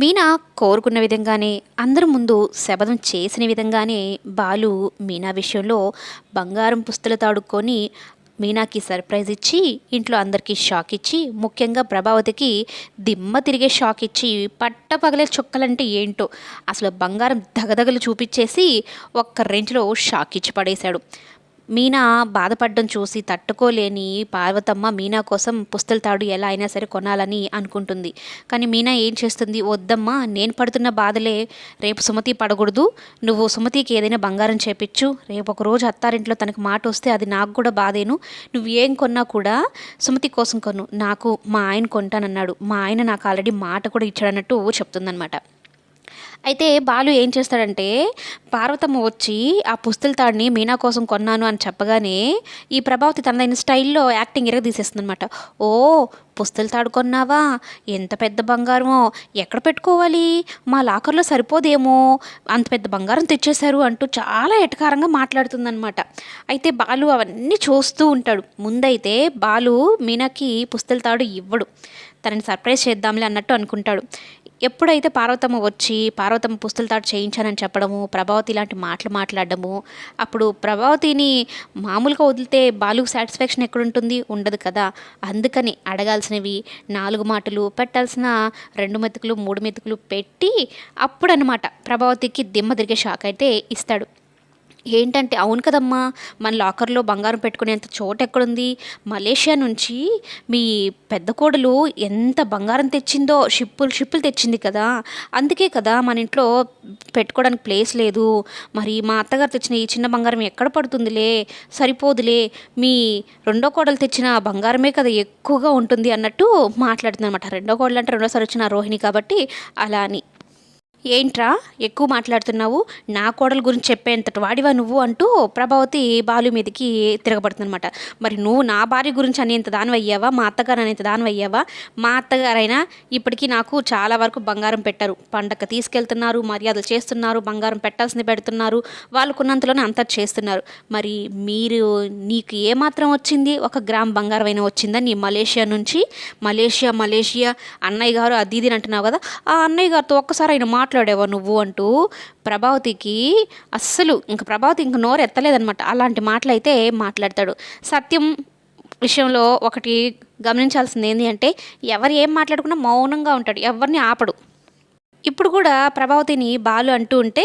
మీనా కోరుకున్న విధంగానే అందరి ముందు శబదం చేసిన విధంగానే బాలు మీనా విషయంలో బంగారం పుస్తలు తాడుకొని మీనాకి సర్ప్రైజ్ ఇచ్చి ఇంట్లో అందరికీ షాక్ ఇచ్చి ముఖ్యంగా ప్రభావతికి దిమ్మ తిరిగే షాక్ ఇచ్చి పట్ట పగలే చుక్కలంటే ఏంటో అసలు బంగారం దగదగలు చూపించేసి ఒక్క రేంజ్లో షాక్ ఇచ్చి పడేశాడు. మీనా బాధపడడం చూసి తట్టుకోలేని పార్వతమ్మ మీనా కోసం పుస్తల తాడు ఎలా అయినా సరే కొనాలని అనుకుంటుంది. కానీ మీనా ఏం చేస్తుంది? వద్దమ్మా నేను పడుతున్న బాధలే రేపు సుమతి పడకూడదు. నువ్వు సుమతికి ఏదైనా బంగారం చేపించు రేపు ఒక రోజు అత్తారింట్లో తనకు మాట వస్తే అది నాకు కూడా బాధేను. నువ్వు ఏం కొన్నా కూడా సుమతి కోసం కొను. నాకు మా ఆయన కొంటానన్నాడు. మా ఆయన నాకు ఆల్రెడీ మాట కూడా ఇచ్చాడన్నట్టు చెప్తుందనమాట అయితే బాలు ఏం చేస్తాడంటే పార్వతమ్మ వచ్చి ఆ పుస్తల తాడిని మీనా కోసం కొన్నాను అని చెప్పగానే ఈ ప్రభావతి తనదైన స్టైల్లో యాక్టింగ్ ఇరగ తీసేస్తుంది అనమాట ఓ పుస్తల తాడు కొన్నావా? ఎంత పెద్ద బంగారమో ఎక్కడ పెట్టుకోవాలి? మా లాకర్లో సరిపోదేమో? అంత పెద్ద బంగారం తెచ్చేశారు అంటూ చాలా ఎటకారంగా మాట్లాడుతుందనమాట అయితే బాలు అవన్నీ చూస్తూ ఉంటాడు. ముందైతే బాలు మీనాకి పుస్తల తాడు ఇవ్వడు. తనని సర్ప్రైజ్ చేద్దాంలే అన్నట్టు అనుకుంటాడు. ఎప్పుడైతే పార్వతమ్మ వచ్చి పార్వతమ్మ పుస్తల తాడు చేయించానని చెప్పడము ప్రభావతి ఇలాంటి మాటలు మాట్లాడడము అప్పుడు ప్రభావతిని మామూలుగా వదిలితే బాలుకు సాటిస్ఫాక్షన్ ఎక్కడుంటుంది? ఉండదు కదా. అందుకని అడగాల్సినవి నాలుగు మాటలు పెట్టాల్సిన రెండు మెతుకులు మూడు మెతుకులు పెట్టి అప్పుడనమాట ప్రభావతికి దిమ్మ తిరిగే షాక్ అయితే ఇస్తాడు. ఏంటంటే అవును కదమ్మా మన లాకర్లో బంగారం పెట్టుకునేంత చోటు ఎక్కడుంది? మలేషియా నుంచి మీ పెద్ద కోడలు ఎంత బంగారం తెచ్చిందో షిప్పులు షిప్పులు తెచ్చింది కదా? అందుకే కదా మన ఇంట్లో పెట్టుకోవడానికి ప్లేస్ లేదు. మరి మా అత్తగారు తెచ్చిన ఈ చిన్న బంగారం ఎక్కడ పడుతుందిలే? సరిపోదులే. మీ రెండో కోడలు తెచ్చిన బంగారమే కదా ఎక్కువగా ఉంటుంది అన్నట్టు మాట్లాడుతుంది అనమాట రెండో కోడలు అంటే రెండోసారి వచ్చిన రోహిణి కాబట్టి అలా అని. ఏంట్రా? ఎక్కువ మాట్లాడుతున్నావు. నా కోడల గురించి చెప్పేంతటి వాడివా నువ్వు అంటూ ప్రభావతి బాలు మీదకి తిరగబడుతుందనమాట మరి నువ్వు నా భార్య గురించి అనేంత దాని అయ్యావా మా అత్తగారు అనేంత దాని అయ్యావా మా అత్తగారైనా ఇప్పటికీ నాకు చాలా వరకు బంగారం పెట్టారు. పండగ తీసుకెళ్తున్నారు మర్యాదలు చేస్తున్నారు బంగారం పెట్టాల్సింది పెడుతున్నారు. వాళ్ళకున్నంతలోనే అంతా చేస్తున్నారు. మరి మీరు నీకు ఏమాత్రం వచ్చింది? ఒక గ్రామ్ బంగారం అయినా వచ్చిందా నీ మలేషియా నుంచి? మలేషియా మలేషియా అన్నయ్య గారు అది ఇది అంటున్నావు కదా. ఆ అన్నయ్య గారితో ఒక్కసారి ఆయన మాట్లాడేవా నువ్వు అంటూ ప్రభావతికి అస్సలు ఇంక ప్రభావతి ఇంక నోరు ఎత్తలేదనమాట అలాంటి మాటలైతే మాట్లాడతాడు. సత్యం విషయంలో ఒకటి గమనించాల్సింది ఏంటి అంటే ఎవరు ఏం మాట్లాడుకున్నా మౌనంగా ఉంటాడు. ఎవరిని ఆపడు. ఇప్పుడు కూడా ప్రభావతిని బాలు అంటూ ఉంటే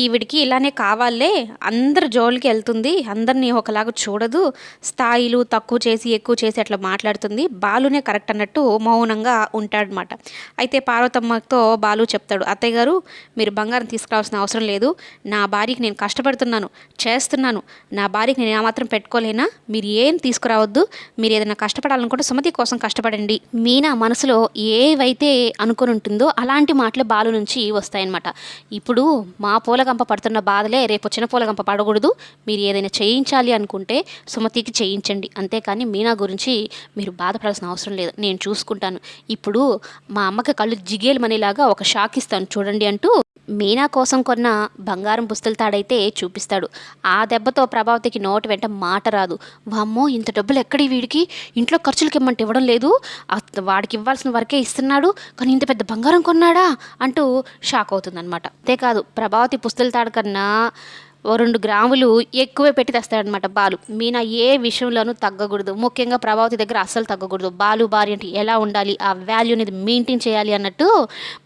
ఈవిడికి ఇలానే కావాలే అందరు జోలికి వెళ్తుంది అందరినీ ఒకలాగా చూడదు స్థాయిలు తక్కువ చేసి ఎక్కువ చేసి అట్లా మాట్లాడుతుంది. బాలునే కరెక్ట్ అన్నట్టు మౌనంగా ఉంటాడనమాట అయితే పార్వతమ్మతో బాలు చెప్తాడు అత్తయ్య గారు మీరు బంగారం తీసుకురావాల్సిన అవసరం లేదు. నా భార్యకి నేను కష్టపడుతున్నాను చేస్తున్నాను. నా భార్యకి నేను ఏమాత్రం పెట్టుకోలేనా? మీరు ఏం తీసుకురావద్దు. మీరు ఏదైనా కష్టపడాలనుకుంటే సుమతి కోసం కష్టపడండి. మీనా మనసులో ఏవైతే అనుకుని ఉంటుందో అలాంటి మాటలు పాలు నుంచి వస్తాయన్నమాట. ఇప్పుడు మా పూలగంప పడుతున్న బాధలే రేపు వచ్చిన పూలగంప పడకూడదు. మీరు ఏదైనా చేయించాలి అనుకుంటే సుమతికి చేయించండి. అంతేకాని మీనా గురించి మీరు బాధపడాల్సిన అవసరం లేదు. నేను చూసుకుంటాను. ఇప్పుడు మా అమ్మకి కళ్ళు జిగేలు జిగేలమనేలాగా ఒక షాక్ ఇస్తాను. చూడండి అంటూ మీనా కోసం కొన్న బంగారం పుస్తల తాడైతే చూపిస్తాడు. ఆ దెబ్బతో ప్రభావతికి నోటి వెంట మాట రాదు. వామ్మో ఇంత డబ్బులు ఎక్కడి వీడికి? ఇంట్లో ఖర్చులకి ఇమ్మంటే ఇవ్వడం లేదు. వాడికి ఇవ్వాల్సిన వరకే ఇస్తున్నాడు. కానీ ఇంత పెద్ద బంగారం కొన్నాడా? అంటూ షాక్ అవుతుందన్నమాట. అంతేకాదు ప్రభావతి పుస్తల తాడు కన్నా ఓ రెండు గ్రాములు ఎక్కువే పెట్టి తెస్తాడనమాట బాలు. మీనా ఏ విషయంలోనూ తగ్గకూడదు. ముఖ్యంగా ప్రభావతి దగ్గర అస్సలు తగ్గకూడదు. బాలు భార్య అంటే ఎలా ఉండాలి? ఆ వాల్యూ అనేది మెయింటైన్ చేయాలి అన్నట్టు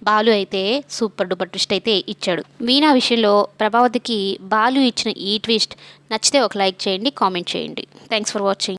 బాలు అయితే సూపర్ డూపర్ ట్విస్ట్ అయితే ఇచ్చాడు. మీనా విషయంలో ప్రభావతికి బాలు ఇచ్చిన ఈ ట్విస్ట్ నచ్చితే ఒక లైక్ చేయండి కామెంట్ చేయండి. Thanks for watching